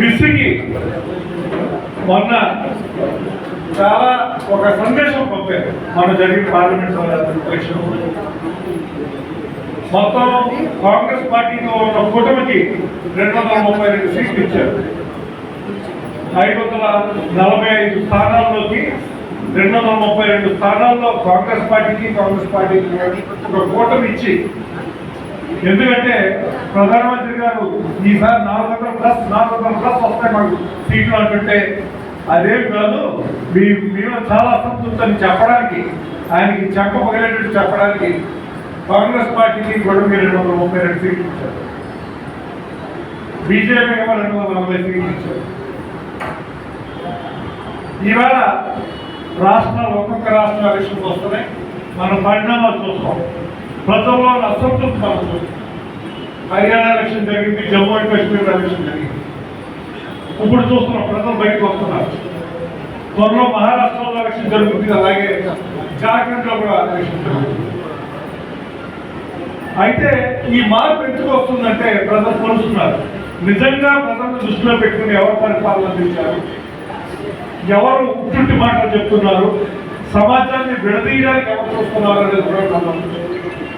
విసిగి మొన్న చాలా ఒక సందేశం పంపారు. మన జరిగిన పార్లమెంట్ ఎలక్షన్. మొత్తం కాంగ్రెస్ పార్టీతో ఉన్న కూటమికి రెండు వందల ముప్పై రెండు సీట్లు ఇచ్చారు. ఐదు వందల నలభై ఐదు స్థానాల్లోకి రెండు వందల ముప్పై రెండు స్థానాల్లో కాంగ్రెస్ పార్టీకి కాంగ్రెస్ పార్టీకి ఒక కూటమి ఇచ్చి ఎందుకంటే ప్రధానమంత్రి గారు ఈసారి నాలుగు వందల ప్లస్ నాలుగు వందల ప్లస్ వస్తాయి మాకు సీట్లు అంటుంటే. అదేం కాదు మీ మేము చాలా అసంతృప్తిని చెప్పడానికి ఆయనకి చెప్పగలిగినట్టు చెప్పడానికి కాంగ్రెస్ పార్టీకి కూడా మీరు రెండు వందల ముప్పై రెండు సీట్లు ఇచ్చారు. బీజేపీ ఏమో రెండు వందల నలభై సీట్లు ఇచ్చారు. ఇవాళ రాష్ట్రాలు ఒక్కొక్క రాష్ట్ర ఎలక్షన్స్ వస్తున్నాయి. మనం పరిణామాలు చూస్తాం. ప్రజల్లో అసంతృప్తి మనం హర్యానా ఎలక్షన్ జరిగింది జమ్మూ అండ్ కాశ్మీర్ ఎలక్షన్ జరిగింది. ఇప్పుడు చూస్తున్నాం ప్రజలు బయటకు వస్తున్నారు. త్వరలో మహారాష్ట్రలో ఎలక్షన్ జరుగుతుంది అలాగే జార్ఖండ్లో కూడా ఎలక్షన్ జరుగుతుంది. అయితే ఈ మార్పు ఎందుకు వస్తుందంటే ప్రజలు కొలుస్తున్నారు. నిజంగా ప్రజలను దృష్టిలో పెట్టుకుని ఎవరు పరిపాలన అందించారు ఎవరు ఉట్టుంటి మాటలు చెప్తున్నారు? సమాజాన్ని విడదీయడానికి ఎవరు చూస్తున్నారు అనేది కూడా ప్రజలు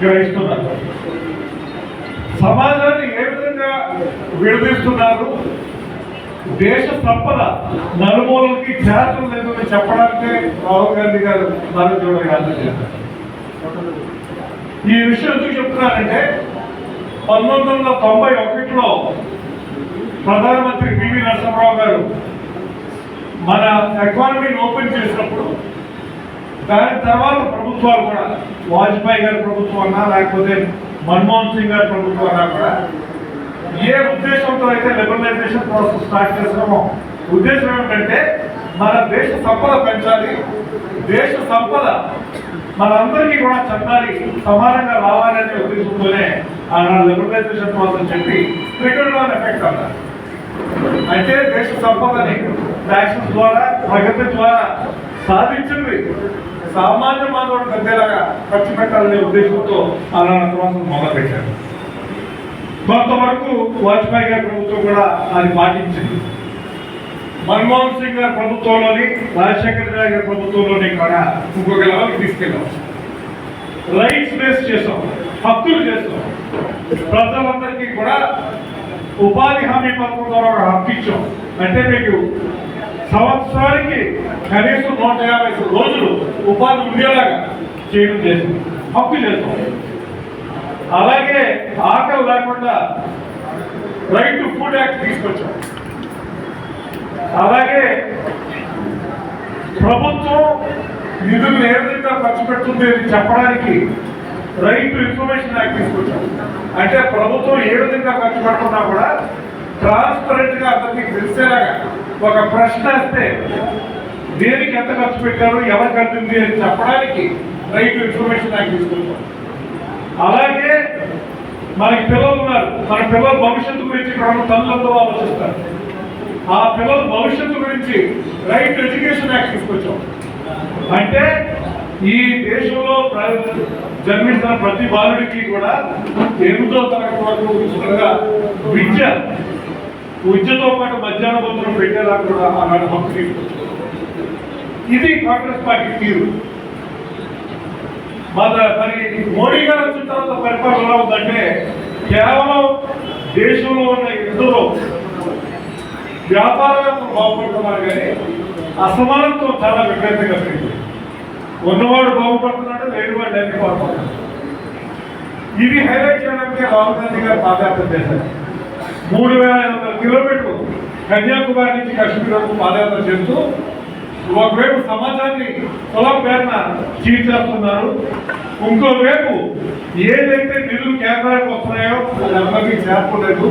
గ్రహిస్తున్నారు. సమాజాన్ని ఏ విధంగా విడదీస్తున్నారు? దేశ సంపద నలుమూలకి చేతలు లేదని చెప్పడానికే రాహుల్ గాంధీ గారు మనం చేశారు. ఈ విషయం ఎందుకు చెప్తున్నానంటే పంతొమ్మిది వందల తొంభై ఒకటిలో ప్రధానమంత్రి పివి నరసింహరావు గారు మన ఎకానమీని ఓపెన్ చేసినప్పుడు దాని తర్వాత ప్రభుత్వాలు కూడా వాజ్పేయి గారి ప్రభుత్వం అన్నా లేకపోతే మన్మోహన్ సింగ్ గారి ప్రభుత్వం అన్నా కూడా. ఏ ఉద్దేశంతో అయితే లిబరలైజేషన్ ప్రాసెస్ స్టార్ట్ చేసామో ఉద్దేశం ఏమిటంటే మన దేశ సంపద పెంచాలి దేశ సంపద మనందరికీ కూడా చెందాలి సమానంగా రావాలనే ఉద్దేశంతోనే ఆనాడు లిబరలైజేషన్ ప్రాసెస్ చెప్పి ట్రికల్ డౌన్ ఎఫెక్ట్ అన్నారు అంటే దేశ సంపదని ట్యాక్సెస్ ద్వారా ప్రగతి ద్వారా సాధించింది సామాన్య మానవుడు పెద్దలాగా ఖర్చు పెట్టాలనే ఉద్దేశంతో అలా ప్రాసెస్ మొదలుపెట్టారు. కొంతవరకు వాజ్పేయి గారి ప్రభుత్వం కూడా అది పాటించింది. మన్మోహన్ సింగ్ గారి ప్రభుత్వంలోని రాజశేఖర రెడ్డి గారి ప్రభుత్వంలోని కూడా ఇంకొక లెవెల్కి తీసుకెళ్ళాం. రైట్స్ బేస్ చేసాం హక్కులు చేస్తాం ప్రజలందరికీ కూడా ఉపాధి హామీ పథకం ద్వారా ఒక హక్కు ఇచ్చాం. అంటే మీకు సంవత్సరానికి కనీసం నూట యాభై రోజులు ఉపాధి ఉండేలాగా చేయడం చేసింది హక్కు చేస్తాం. అలాగే ఆకలి లేకుండా రైట్ టు ఫుడ్ యాక్ట్ తీసుకొచ్చాం. అలాగే ప్రభుత్వం నిధులు ఏ విధంగా ఖర్చు పెడుతుంది అని చెప్పడానికి రైట్ టు ఇన్ఫర్మేషన్ యాక్ట్ తీసుకొచ్చాం. అంటే ప్రభుత్వం ఏ విధంగా ఖర్చు పెడుతున్నా కూడా ట్రాన్స్పరెంట్గా గా తెలిసేలాగా ఒక ప్రశ్న వస్తే దేనికి ఎంత ఖర్చు పెట్టారు ఎవరు కట్టింది అని చెప్పడానికి రైట్ ఇన్ఫర్మేషన్ నాకు తీసుకొచ్చాం అలాగే మనకి పిల్లలు ఉన్నారు. మన పిల్లల భవిష్యత్తు గురించి ఇక్కడ ఉన్న తల్లిదండ్రులు ఆలోచిస్తారు. ఆ పిల్లల భవిష్యత్తు గురించి రైట్ ఎడ్యుకేషన్ యాక్ట్ తీసుకొచ్చాం. అంటే ఈ దేశంలో జన్మించిన ప్రతి బాలుడికి కూడా ఎనిమిదో తరగతి వరకు విద్య విద్యతో పాటు మధ్యాహ్న భోజనం పెట్టేలా కూడా ఆనాడు హక్కు ఇది కాంగ్రెస్ పార్టీ తీరు. మరి మోడీ గారు వచ్చిన తర్వాత పరిపాలన ఎలా ఉందంటే కేవలం దేశంలో ఉన్న ఇద్దరు వ్యాపారాలను బాగుపడుతున్నారు కానీ అసమానత్వం చాలా విపరీతంగా పెరిగింది. ఉన్నవాడు బాగుపడుతున్నాడు లేనివాడు లేకపోతున్నాడు ఇది హైలైట్ చేయడానికి రాహుల్ గాంధీ గారు పాదయాత్ర చేశారు. మూడు వేల ఐదు వందల కిలోమీటర్లు కన్యాకుమారి నుంచి కాశ్మీర్ వరకు పాదయాత్ర చేస్తూ ఒకవైపు సమాజాన్ని కులం పేరున చీల్చేస్తున్నారు. ఇంకోవైపు ఏదైతే నిధులు కేంద్రానికి వస్తున్నాయో అది అందరికీ చేరకూడదు